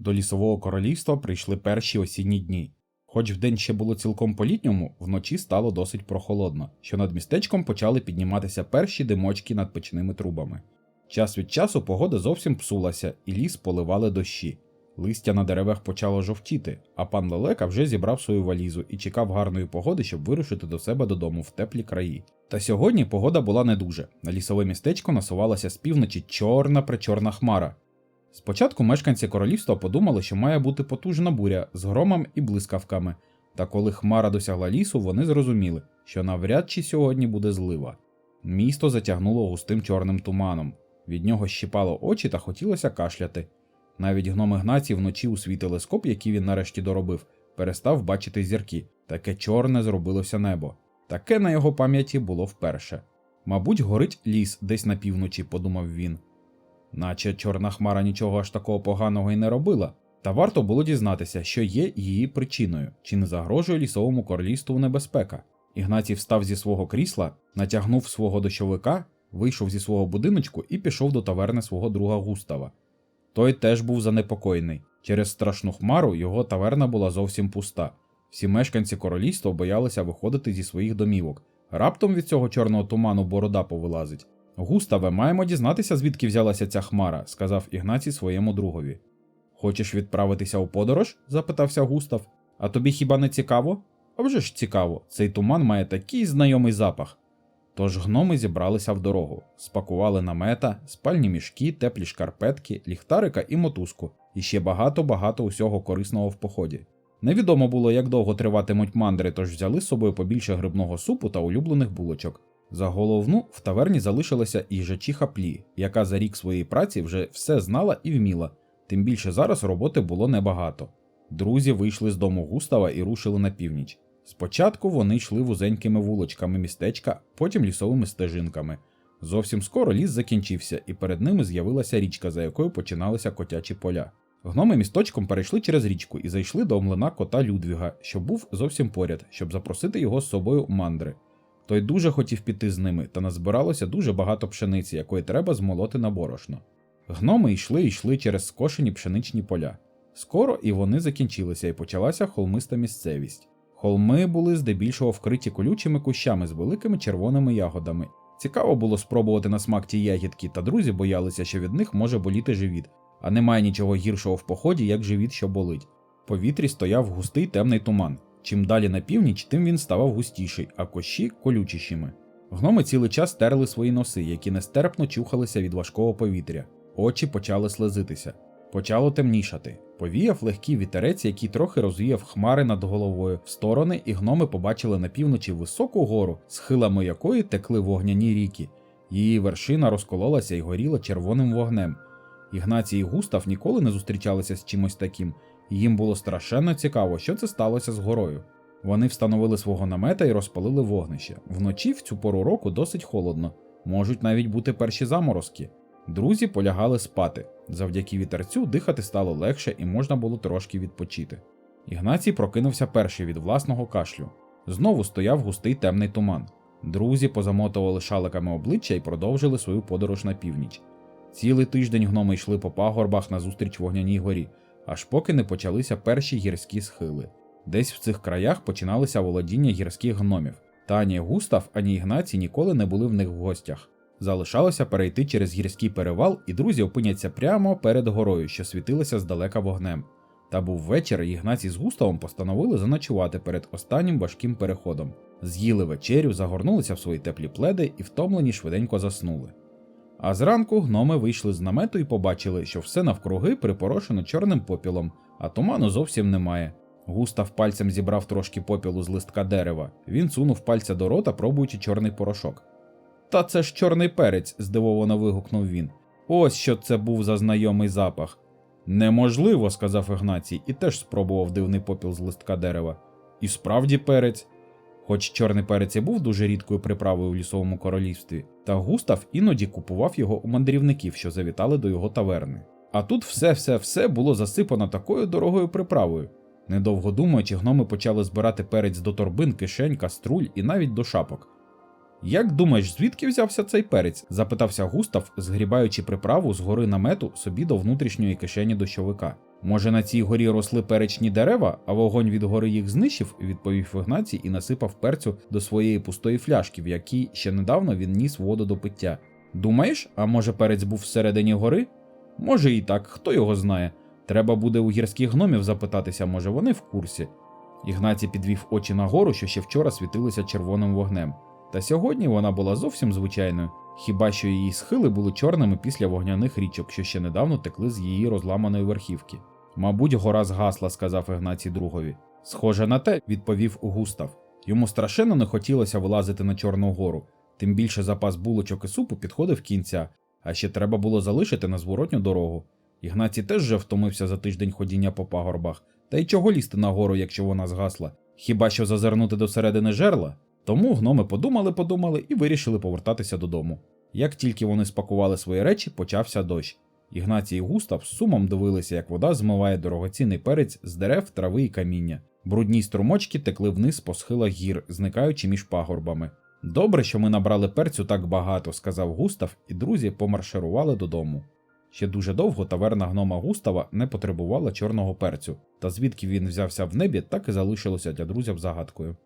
До лісового королівства прийшли перші осінні дні. Хоч вдень ще було цілком по-літньому, вночі стало досить прохолодно, що над містечком почали підніматися перші димочки над печними трубами. Час від часу погода зовсім псулася, і ліс поливали дощі. Листя на деревах почало жовтіти, а пан Лелека вже зібрав свою валізу і чекав гарної погоди, щоб вирушити до себе додому в теплі краї. Та сьогодні погода була не дуже. На лісове містечко насувалася з півночі чорна причорна хмара. Спочатку мешканці королівства подумали, що має бути потужна буря з громом і блискавками, та коли хмара досягла лісу, вони зрозуміли, що навряд чи сьогодні буде злива. Місто затягнуло густим чорним туманом, від нього щипало очі та хотілося кашляти. Навіть гном Ігнацій вночі у свій телескоп, який він нарешті доробив, перестав бачити зірки. Таке чорне зробилося небо. Таке на його пам'яті було вперше. Мабуть, горить ліс десь на півночі, подумав він. Наче чорна хмара нічого аж такого поганого і не робила, та варто було дізнатися, що є її причиною, чи не загрожує лісовому королівству небезпека. Ігнатій встав зі свого крісла, натягнув свого дощовика, вийшов зі свого будиночку і пішов до таверни свого друга Густава. Той теж був занепокоєний. Через страшну хмару його таверна була зовсім пуста. Всі мешканці королівства боялися виходити зі своїх домівок. Раптом від цього чорного туману борода повилазить. Густаве, маємо дізнатися, звідки взялася ця хмара, сказав Ігнацій своєму другові. Хочеш відправитися у подорож? запитався Густав. А тобі хіба не цікаво? А вже ж цікаво, цей туман має такий знайомий запах. Тож гноми зібралися в дорогу, спакували намета, спальні мішки, теплі шкарпетки, ліхтарика і мотузку, і ще багато-багато усього корисного в поході. Невідомо було, як довго триватимуть мандри, тож взяли з собою побільше грибного супу та улюблених булочок. За головну в таверні залишилася і жачиха Плі, яка за рік своєї праці вже все знала і вміла, тим більше зараз роботи було небагато. Друзі вийшли з дому Густава і рушили на північ. Спочатку вони йшли вузенькими вулочками містечка, потім лісовими стежинками. Зовсім скоро ліс закінчився, і перед ними з'явилася річка, за якою починалися котячі поля. Гноми місточком перейшли через річку і зайшли до млина кота Людвіга, що був зовсім поряд, щоб запросити його з собою мандри. Той дуже хотів піти з ними, та назбиралося дуже багато пшениці, якої треба змолоти на борошно. Гноми йшли і йшли через скошені пшеничні поля. Скоро і вони закінчилися, і почалася холмиста місцевість. Холми були здебільшого вкриті колючими кущами з великими червоними ягодами. Цікаво було спробувати на смак ті ягідки, та друзі боялися, що від них може боліти живіт, а немає нічого гіршого в поході, як живіт, що болить. В повітрі стояв густий темний туман. Чим далі на північ, тим він ставав густіший, а кощі колючішими. Гноми цілий час терли свої носи, які нестерпно чухалися від важкого повітря. Очі почали слезитися. Почало темнішати. Повіяв легкий вітерець, який трохи розвіяв хмари над головою в сторони, і гноми побачили на півночі високу гору, схилами якої текли вогняні ріки. Її вершина розкололася і горіла червоним вогнем. Ігнацій і Густав ніколи не зустрічалися з чимось таким, їм було страшенно цікаво, що це сталося з горою. Вони встановили свого намета і розпалили вогнище. Вночі в цю пору року досить холодно, можуть навіть бути перші заморозки. Друзі полягали спати. Завдяки вітерцю дихати стало легше і можна було трошки відпочити. Ігнацій прокинувся перший від власного кашлю. Знову стояв густий темний туман. Друзі позамотували шаликами обличчя і продовжили свою подорож на північ. Цілий тиждень гноми йшли по пагорбах назустріч вогняній горі, аж поки не почалися перші гірські схили. Десь в цих краях починалися володіння гірських гномів. Та ані Густав, ані Ігнацій ніколи не були в них в гостях. Залишалося перейти через гірський перевал, і друзі опиняться прямо перед горою, що світилася здалека вогнем. Та був вечір, і Ігнацій з Густавом постановили заночувати перед останнім важким переходом. З'їли вечерю, загорнулися в свої теплі пледи і втомлені швиденько заснули. А зранку гноми вийшли з намету і побачили, що все навкруги припорошено чорним попілом, а туману зовсім немає. Густав пальцем зібрав трошки попілу з листка дерева. Він сунув пальця до рота, пробуючи чорний порошок. Та це ж чорний перець, здивовано вигукнув він. Ось що це був за знайомий запах. Неможливо, сказав Ігнацій, і теж спробував дивний попіл з листка дерева. І справді перець. Хоч чорний перець і був дуже рідкою приправою в лісовому королівстві, та Густав іноді купував його у мандрівників, що завітали до його таверни. А тут все-все-все було засипано такою дорогою приправою. Недовго думаючи, гноми почали збирати перець до торбин, кишень, каструль і навіть до шапок. Як думаєш, звідки взявся цей перець? запитався Густав, згрібаючи приправу з гори намету собі до внутрішньої кишені дощовика. Може, на цій горі росли перечні дерева, а вогонь від гори їх знищив, відповів Ігнатій і насипав перцю до своєї пустої фляшки, в якій ще недавно він ніс воду до пиття. Думаєш, а може перець був всередині гори? Може і так, хто його знає. Треба буде у гірських гномів запитатися, може вони в курсі. Ігнатій підвів очі нагору, що ще вчора світилися червоним вогнем. Та сьогодні вона була зовсім звичайною, хіба що її схили були чорними після вогняних річок, що ще недавно текли з її розламаної верхівки. Мабуть, гора згасла, сказав Ігнатій другові. Схоже на те, відповів Густав. Йому страшенно не хотілося вилазити на Чорну гору, тим більше запас булочок і супу підходив кінця, а ще треба було залишити на зворотню дорогу. Ігнатій теж вже втомився за тиждень ходіння по пагорбах, та й чого лізти на гору, якщо вона згасла, хіба що зазирнути до середини жерла? Тому гноми подумали, подумали і вирішили повертатися додому. Як тільки вони спакували свої речі, почався дощ. Ігнатій і Густав з сумом дивилися, як вода змиває дорогоцінний перець з дерев, трави і каміння. Брудні струмочки текли вниз по схилах гір, зникаючи між пагорбами. Добре, що ми набрали перцю так багато, сказав Густав, і друзі помарширували додому. Ще дуже довго таверна гнома Густава не потребувала чорного перцю, та звідки він взявся в небі, так і залишилося для друзів загадкою.